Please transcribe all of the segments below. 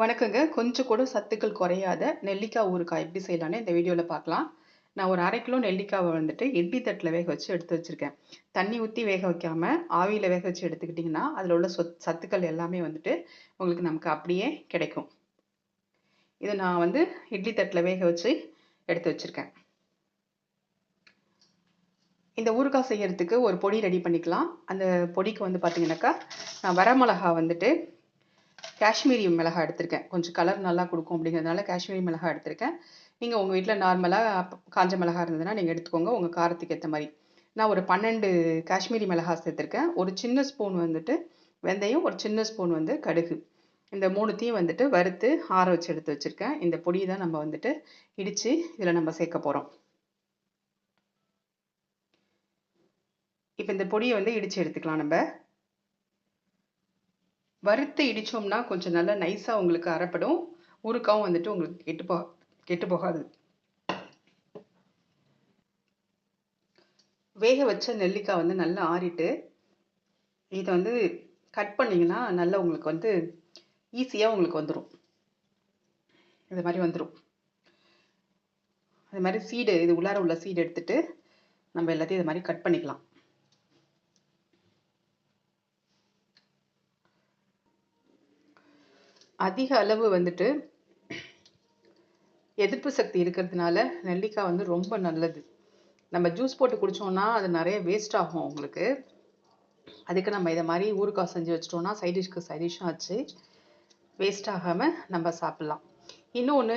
வணக்கங்க. கொஞ்சம் கூட சத்துக்கள் குறையாத நெல்லிக்காய் ஊறுகாய் எப்படி செய்யலான்னு இந்த வீடியோவில் பார்க்கலாம். நான் ஒரு அரை கிலோ நெல்லிக்காவை வந்துட்டு இட்லி தட்டில் வேக வச்சு எடுத்து வச்சுருக்கேன் தண்ணி ஊற்றி வேக வைக்காமல் ஆவியில் வேக வச்சு எடுத்துக்கிட்டிங்கன்னா அதில் உள்ள சொத் சத்துக்கள் எல்லாமே வந்துட்டு உங்களுக்கு நமக்கு அப்படியே கிடைக்கும். இதை நான் வந்து இட்லி தட்டில் வேக வச்சு எடுத்து வச்சுருக்கேன் இந்த ஊறுகாய் செய்யறதுக்கு ஒரு பொடி ரெடி பண்ணிக்கலாம். அந்த பொடிக்கு வந்து பார்த்தீங்கன்னாக்கா, நான் வரமிளகா வந்துட்டு காஷ்மீரி மிளகாய் எடுத்திருக்கேன். கொஞ்சம் கலர் நல்லா கொடுக்கும் அப்படிங்கிறதுனால காஷ்மீரி மிளகாய் எடுத்திருக்கேன். நீங்கள் உங்கள் வீட்டில் நார்மலாக காஞ்ச மிளகாய் இருந்ததுன்னா நீங்கள் எடுத்துக்கோங்க. உங்கள் காரத்துக்கு ஏற்ற மாதிரி நான் ஒரு 12 காஷ்மீரி மிளகாய் சேர்த்துருக்கேன் ஒரு சின்ன ஸ்பூன் வந்துட்டு வெந்தயம், ஒரு சின்ன ஸ்பூன் வந்து கடுகு. இந்த மூணுத்தையும் வந்துட்டு வறுத்து ஆற வச்சு எடுத்து வச்சுருக்கேன் இந்த பொடியை தான் நம்ம வந்துட்டு இடித்து இதில் நம்ம சேர்க்க போகிறோம் இப்போ இந்த பொடியை வந்து இடித்து எடுத்துக்கலாம் நம்ம வறுத்து இடித்தோம்னா கொஞ்சம் நல்லா நைஸாக உங்களுக்கு அரைப்படும். உருக்காவும் வந்துட்டு உங்களுக்கு கெட்டு போ கெட்டு போகாது. வேக வச்ச நெல்லிக்காய் வந்து நல்லா ஆறிட்டு, இதை வந்து கட் பண்ணிங்கன்னா நல்லா உங்களுக்கு வந்து ஈஸியாக உங்களுக்கு வந்துடும் இது மாதிரி வந்துடும் அது மாதிரி சீடு இது உள்ளார உள்ள சீடு எடுத்துட்டு, நம்ம எல்லாத்தையும் இது மாதிரி கட் பண்ணிக்கலாம். அதிக அளவு வந்துட்டு எதிர்ப்பு சக்தி இருக்கிறதுனால, நெல்லிக்காய் வந்து ரொம்ப நல்லது. நம்ம ஜூஸ் போட்டு குடித்தோம்னா அது நிறைய வேஸ்ட் ஆகும் உங்களுக்கு. அதுக்கு நம்ம இதை மாதிரி ஊறுகாய் செஞ்சு வச்சிட்டோம்னா சைட் டிஷ்க்கு சைட் டிஷ்ஷும் ஆச்சு. வேஸ்ட் ஆகாமல் நம்ம சாப்பிட்லாம் இன்னொன்று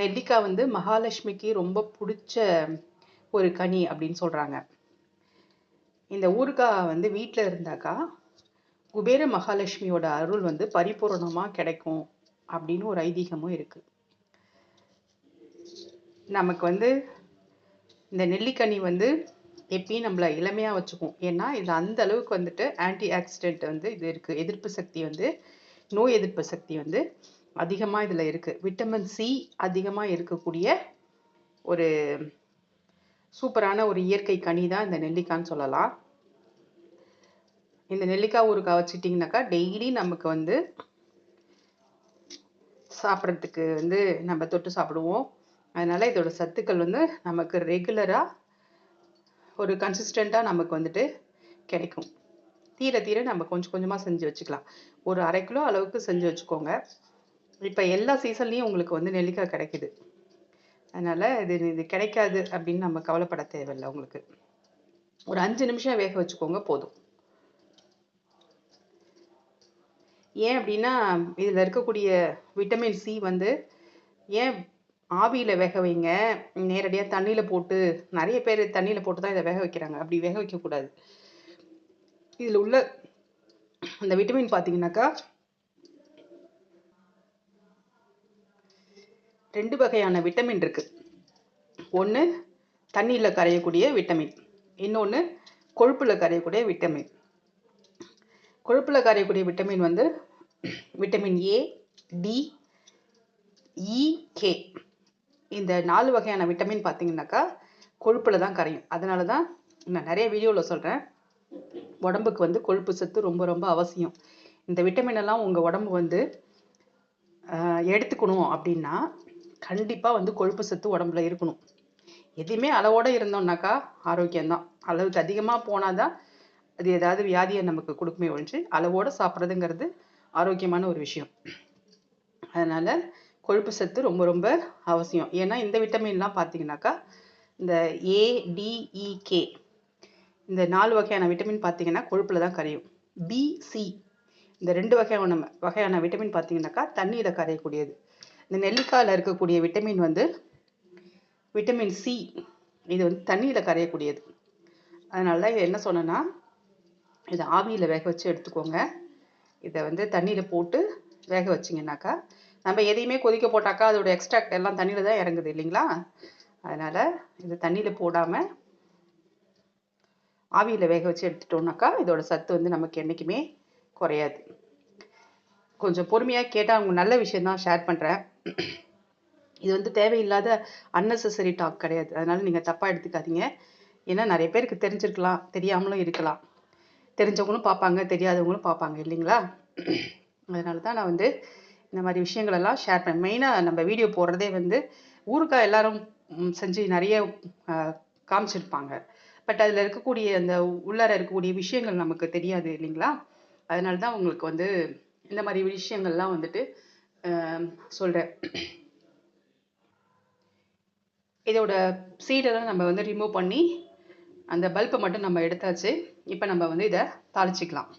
நெல்லிக்காய் வந்து மகாலட்சுமிக்கு ரொம்ப பிடிச்ச ஒரு கனி அப்படின்னு சொல்கிறாங்க இந்த ஊறுகாய் வந்து வீட்டில் இருந்தாக்கா, குபேர மகாலட்சுமியோட அருள் வந்து பரிபூரணமாக கிடைக்கும் அப்படின்னு ஒரு ஐதீகமும் இருக்குது நமக்கு வந்து இந்த நெல்லிக்கனி வந்து எப்பயும் நம்மளை இளமையாக வச்சுக்கும். ஏன்னா, இது அந்த அளவுக்கு வந்துட்டு ஆன்டி ஆக்சிடென்ட் வந்து இது இருக்குது எதிர்ப்பு சக்தி வந்து நோய் எதிர்ப்பு சக்தி வந்து அதிகமாக இதில் இருக்குது விட்டமின் சி அதிகமாக இருக்கக்கூடிய ஒரு சூப்பரான ஒரு இயற்கை கனி தான் இந்த நெல்லிக்கான்னு சொல்லலாம். இந்த நெல்லிக்காய் ஊறுகாய் வச்சுட்டிங்கனாக்கா டெய்லி நமக்கு வந்து சாப்பிட்றதுக்கு வந்து நம்ம தொட்டு சாப்பிடுவோம். அதனால் இதோட சத்துக்கள் வந்து நமக்கு ரெகுலராக ஒரு கன்சிஸ்டண்ட்டாக நமக்கு வந்துட்டு கிடைக்கும். தீர தீர நம்ம கொஞ்சம் கொஞ்சமாக செஞ்சு வச்சுக்கலாம். ஒரு அரை கிலோ அளவுக்கு செஞ்சு வச்சுக்கோங்க. இப்போ எல்லா சீசன்லேயும் உங்களுக்கு வந்து நெல்லிக்காய் கிடைக்குது. அதனால் இது இது கிடைக்காது அப்படின்னு நம்ம கவலைப்பட தேவையில்ல உங்களுக்கு. ஒரு அஞ்சு நிமிஷம் வேக வச்சுக்கோங்க போதும். ஏன் அப்படின்னா, இதில் இருக்கக்கூடிய விட்டமின் சி வந்து ஏன் ஆவியில் வேக வைங்க. நேரடியாக தண்ணியில் போட்டு நிறைய பேர் தண்ணியில் போட்டு தான் இதை வேக வைக்கிறாங்க. அப்படி வேக வைக்கக்கூடாது. இதில் உள்ள அந்த விட்டமின் பார்த்தீங்கன்னாக்கா ரெண்டு வகையான விட்டமின் இருக்குது ஒன்று தண்ணியில் கரையக்கூடிய விட்டமின். இன்னொன்று கொழுப்பில் கரையக்கூடிய விட்டமின். கொழுப்பில் கரையக்கூடிய விட்டமின் வந்து vitamin A, D, E, K. இந்த நாலு வகையான விட்டமின் பார்த்தீங்கன்னாக்கா, கொழுப்பில் தான் கரையும். அதனால தான் நான் நிறைய வீடியோவில் சொல்கிறேன் உடம்புக்கு வந்து கொழுப்பு சத்து ரொம்ப ரொம்ப அவசியம். இந்த விட்டமின் எல்லாம் உங்கள் உடம்பு வந்து எடுத்துக்கணும் அப்படின்னா, கண்டிப்பாக வந்து கொழுப்பு சத்து உடம்புல இருக்கணும். எதையுமே அளவோடு இருந்தோம்னாக்கா ஆரோக்கியம் தான். அளவுக்கு அதிகமாக போனால் தான், அது ஏதாவது வியாதியை நமக்கு கொடுக்குமே ஒழிஞ்சு, அளவோடு சாப்பிட்றதுங்கிறது ஆரோக்கியமான ஒரு விஷயம். அதனால் கொழுப்பு சத்து ரொம்ப ரொம்ப அவசியம். ஏன்னா, இந்த விட்டமின்லாம் பார்த்தீங்கன்னாக்கா, இந்த ஏடிஇகே e, இந்த நாலு வகையான விட்டமின் பார்த்தீங்கன்னா, கொழுப்பில் தான் கரையும். பி, சி இந்த ரெண்டு வகையான வகையான விட்டமின் பார்த்தீங்கன்னாக்கா, தண்ணியில் கரையக்கூடியது. இந்த நெல்லிக்காயில் இருக்கக்கூடிய விட்டமின் வந்து விட்டமின் சி. இது வந்து தண்ணியில் கரையக்கூடியது. அதனால தான் என்ன சொன்னேன்னா, இதை ஆவியில் வேக வச்சு எடுத்துக்கோங்க. இதை வந்து தண்ணியில் போட்டு வேக வச்சீங்கன்னாக்கா, நம்ம எதையுமே கொதிக்க போட்டாக்கா, அதோட எக்ஸ்ட்ராக்ட் எல்லாம் தண்ணியில் தான் இறங்குது இல்லைங்களா? அதனால் இதை தண்ணியில் போடாமல் ஆவியில் வேக வச்சு எடுத்துட்டோம்னாக்கா, இதோட சத்து வந்து நமக்கு என்னைக்குமே குறையாது. கொஞ்சம் பொறுமையாக கேட்டால் அவங்க நல்ல விஷயம் தான் ஷேர் பண்ணுறேன் இது வந்து தேவையில்லாத அன்னெசசரி டாக் கிடையாது. அதனால் நீங்கள் தப்பாக எடுத்துக்காதீங்க. ஏன்னா நிறைய பேருக்கு தெரிஞ்சிருக்கலாம், தெரியாமலும் இருக்கலாம். தெரிஞ்சவங்களும் பார்ப்பாங்க, தெரியாதவங்களும் பார்ப்பாங்க இல்லைங்களா? அதனால தான் நான் வந்து இந்த மாதிரி விஷயங்களெல்லாம் ஷேர் பண்ணேன் மெயினாக நம்ம வீடியோ போடுறதே வந்து ஊருக்கா எல்லாரும் செஞ்சு நிறைய காமிச்சிருப்பாங்க. பட் அதில் இருக்கக்கூடிய அந்த உள்ளார இருக்கக்கூடிய விஷயங்கள் நமக்கு தெரியாது இல்லைங்களா? அதனால தான் உங்களுக்கு வந்து இந்த மாதிரி விஷயங்கள்லாம் வந்துட்டு சொல்கிறேன் இதோட சீடெல்லாம் நம்ம வந்து ரிமூவ் பண்ணி அந்த பல்பை மட்டும் நம்ம எடுத்தாச்சு. இப்போ நம்ம வந்து இதை தாளிச்சிக்கலாம்.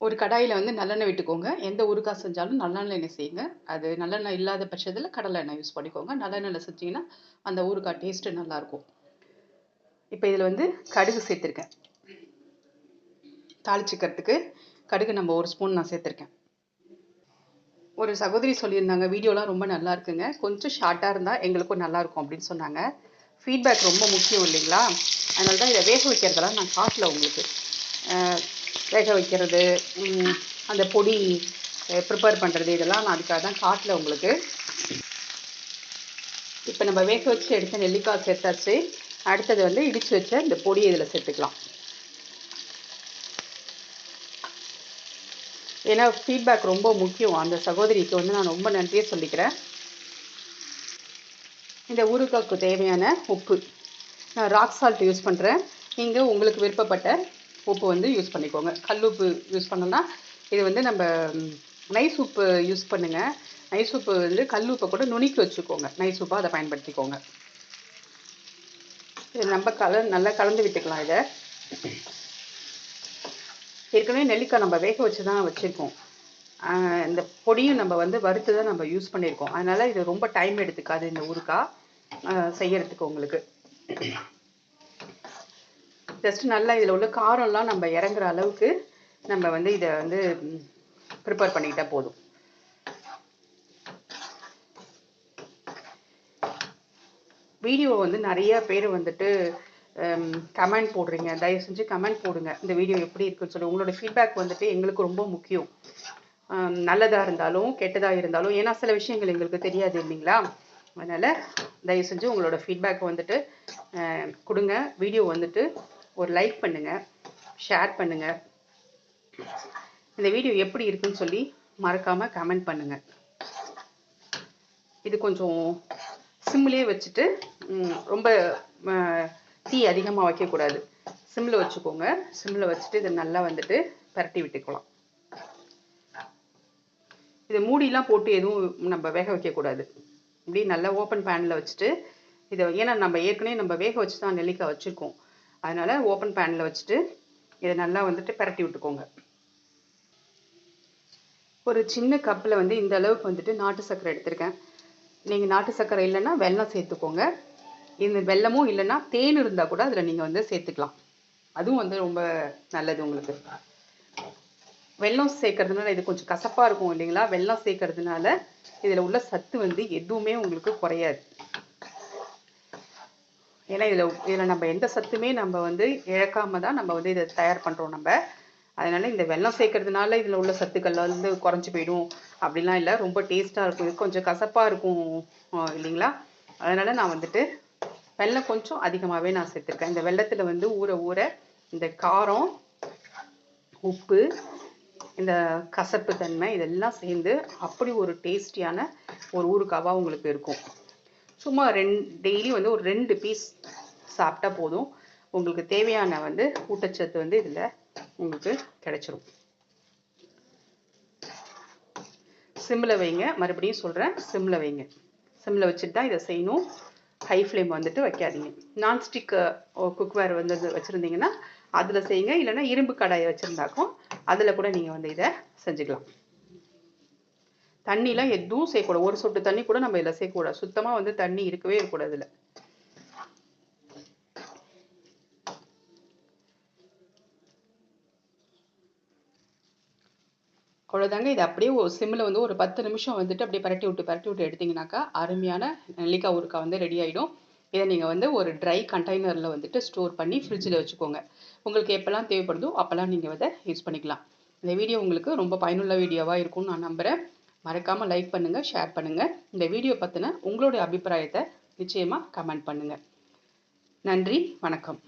ஒரு கடாயில் வந்து நல்லெண்ணெய் விட்டுக்கோங்க. எந்த ஊறுகாய் செஞ்சாலும் நல்லெண்ணெய் செய்யுங்க. அது நல்லெண்ணெய் இல்லாத பட்சத்தில் கடலை எண்ணெய் யூஸ் பண்ணிக்கோங்க. நல்லெண்ணெயில் செஞ்சீங்கன்னா அந்த ஊறுகாய் டேஸ்ட்டு நல்லாயிருக்கும் இப்போ இதில் வந்து கடுகு சேர்த்துருக்கேன். தாளிச்சிக்கிறதுக்கு கடுகு நம்ம ஒரு ஸ்பூன் நான் சேர்த்துருக்கேன். ஒரு சகோதரி சொல்லியிருந்தாங்க வீடியோலாம் ரொம்ப நல்லா இருக்குங்க. கொஞ்சம் ஷார்ட்டாக இருந்தால் எங்களுக்கும் நல்லாயிருக்கும் அப்படின்னு சொன்னாங்க. ஃபீட்பேக் ரொம்ப முக்கியம் இல்லைங்களா? அதனால தான் இதை வேக வைக்கிறதெல்லாம் நான் காட்டல உங்களுக்கு. வேக வைக்கிறது அந்த பொடி ப்ரிப்பேர் பண்ணுறது இதெல்லாம் நான் அதுக்காக தான் காட்டல உங்களுக்கு. இப்போ நம்ம வேக வச்சு எடுத்த நெல்லிக்காய் சேர்த்தாச்சு. அடுத்தது வந்து இடித்து வச்ச இந்த பொடியை இதில் சேர்த்துக்கலாம். ஏன்னா ஃபீட்பேக் ரொம்ப முக்கியம். அந்த சகோதரிக்கு வந்து நான் ரொம்ப நன்றியே சொல்லிக்கிறேன். இந்த ஊறுகாய்க்கு தேவையான உப்பு. நான் ராக் சால்ட் யூஸ் பண்ணுறேன் நீங்கள் உங்களுக்கு விருப்பப்பட்ட உப்பு வந்து யூஸ் பண்ணிக்கோங்க. கல் உப்பு யூஸ் பண்ணோன்னா இது வந்து நம்ம நைஸ் உப்பு யூஸ் பண்ணுங்கள் நைஸ் உப்பு வந்து கல் உப்பை கூட நுணுக்கி வச்சுக்கோங்க. நைஸ் உப்பாக அதை பயன்படுத்திக்கோங்க. இது நம்ம கல நல்லா கலந்து விட்டுக்கலாம் இதை. ஏற்கனவே நெல்லிக்காய் நம்ம வேக வச்சு தான் வச்சுருக்கோம். இந்த பொடியும் நம்ம வந்து வறுத்து தான் நம்ம யூஸ் பண்ணியிருக்கோம். அதனால் இது ரொம்ப டைம் எடுத்துக்காது இந்த ஊறுகாய் செய்கிறதுக்கு செய்யறதுக்கு உங்களுக்கு. ஜஸ்ட் நல்லா இதில் உள்ள காரம்லாம் நம்ம இறங்குற அளவுக்கு நம்ம வந்து இதை வந்து ப்ரிப்பேர் பண்ணிக்கிட்டால் போதும். வீடியோ வந்து நிறைய பேர் வந்துட்டு கமெண்ட் போடுறீங்க. தயவு செஞ்சு கமெண்ட் போடுங்க. இந்த வீடியோ எப்படி இருக்குன்னு சொல்லி. உங்களோட ஃபீட்பேக் வந்துட்டு எங்களுக்கு ரொம்ப முக்கியம். நல்லதாக இருந்தாலும் கெட்டதாக இருந்தாலும் ஏன்னா சில விஷயங்கள் எங்களுக்கு தெரியாது இல்லைங்களா? அதனால் தயவு செஞ்சு உங்களோட ஃபீட்பேக் வந்துட்டு கொடுங்க. வீடியோ வந்துட்டு ஒரு லைக் பண்ணுங்கள் ஷேர் பண்ணுங்கள் இந்த வீடியோ எப்படி இருக்குன்னு சொல்லி மறக்காமல் கமெண்ட் பண்ணுங்கள் இது கொஞ்சம் சிம்லேயே வச்சுட்டு ரொம்ப தீ அதிகமாக வைக்கக்கூடாது. சிம்மில் வச்சுக்கோங்க. சிம்மில் வச்சுட்டு இதை நல்லா வந்துட்டு பரட்டி விட்டுக்கலாம். இதை மூடிலாம் போட்டு எதுவும் நம்ம வேக வைக்கக்கூடாது இப்படி நல்லா ஓப்பன் பேனில் வச்சுட்டு இதை ஏன்னா நம்ம ஏற்கனவே நம்ம வேக வச்சு தான் நெல்லிக்காய் வச்சுருக்கோம். அதனால ஓப்பன் பேனில் வச்சுட்டு இதை நல்லா வந்துட்டு பரட்டி விட்டுக்கோங்க. ஒரு சின்ன கப்பில் வந்து இந்த அளவுக்கு வந்துட்டு நாட்டு சர்க்கரை எடுத்திருக்கேன். நீங்கள் நாட்டு சர்க்கரை இல்லைன்னா வெல்லம் சேர்த்துக்கோங்க. இந்த வெல்லமும் இல்லைன்னா தேன் இருந்தால் கூட அதில் நீங்கள் வந்து சேர்த்துக்கலாம். அதுவும் வந்து ரொம்ப நல்லது உங்களுக்கு. வெல்லம் சேர்க்கறதுனால இது கொஞ்சம் கசப்பாக இருக்கும் இல்லைங்களா? வெல்லம் சேர்க்கறதுனால இதில் உள்ள சத்து வந்து எதுவுமே உங்களுக்கு குறையாது. ஏன்னா இதில் இதில் நம்ம எந்த சத்துமே நம்ம வந்து இழக்காம தான் நம்ம வந்து இதை தயார் பண்ணுறோம் நம்ம. அதனால இந்த வெல்லம் சேர்க்கறதுனால இதில் உள்ள சத்துக்கள் வந்து குறைஞ்சி போயிடும் அப்படிலாம் இல்லை. ரொம்ப டேஸ்ட்டாக இருக்கும். இது கொஞ்சம் கசப்பாக இருக்கும் இல்லைங்களா? அதனால நான் வந்துட்டு வெள்ளம் கொஞ்சம் அதிகமாகவே நான் சேர்த்துருக்கேன். இந்த வெல்லத்தில் வந்து ஊற ஊற இந்த காரம் உப்பு இந்த கசப்பு தன்மை இதெல்லாம் சேர்ந்து அப்படி ஒரு டேஸ்டியான ஒரு ஊறுகாவாக உங்களுக்கு இருக்கும். சும்மா ரெண்டு டெய்லி வந்து ஒரு ரெண்டு பீஸ் சாப்பிட்டா போதும். உங்களுக்கு தேவையான வந்து ஊட்டச்சத்து வந்து இதில் உங்களுக்கு கிடைச்சிரும். சிம்மில் வைங்க. மறுபடியும் சொல்கிறேன் சிம்மில் வைங்க. சிம்மில் வச்சுட்டு தான் இதை செய்யணும். ஹை ஃப்ளேம் வந்துட்டு வைக்காதீங்க. நான்ஸ்டிக் குக்வேர் uh, வந்து வச்சுருந்தீங்கன்னா அதில் செய்யுங்க. இல்லைன்னா இரும்பு கடாயை வச்சுருந்தாக்கும் அதில் கூட நீங்கள் வந்து இதை செஞ்சுக்கலாம். தண்ணிலாம் எதுவும் சேர்க்கக்கூடாது ஒரு சொட்டு தண்ணி கூட நம்ம இதில் சேர்க்கக்கூடாது சுத்தமாக வந்து தண்ணி இருக்கவே இருக்கக்கூடாது இதில். அவ்வளோதாங்க இது அப்படியே ஒரு சிம்மில் வந்து ஒரு பத்து நிமிஷம் வந்துட்டு அப்படியே பரட்டி விட்டு பரட்டி விட்டு எடுத்திங்கனாக்கா அருமையான நெல்லிக்காய் ஊறுகாய் வந்து ரெடி ஆகிடும் இதை நீங்கள் வந்து ஒரு ட்ரை கண்டெய்னரில் வந்துட்டு ஸ்டோர் பண்ணி ஃப்ரிட்ஜில் வச்சுக்கோங்க. உங்களுக்கு எப்போல்லாம் தேவைப்படுதோ அப்போல்லாம் நீங்கள் அதை யூஸ் பண்ணிக்கலாம். இந்த வீடியோ உங்களுக்கு ரொம்ப பயனுள்ள வீடியோவாக இருக்கும்னு நான் நம்புகிறேன் மறக்காமல் லைக் பண்ணுங்கள் ஷேர் பண்ணுங்கள் இந்த வீடியோ பற்றின உங்களுடைய அபிப்பிராயத்தை நிச்சயமாக கமெண்ட் பண்ணுங்கள் நன்றி வணக்கம்.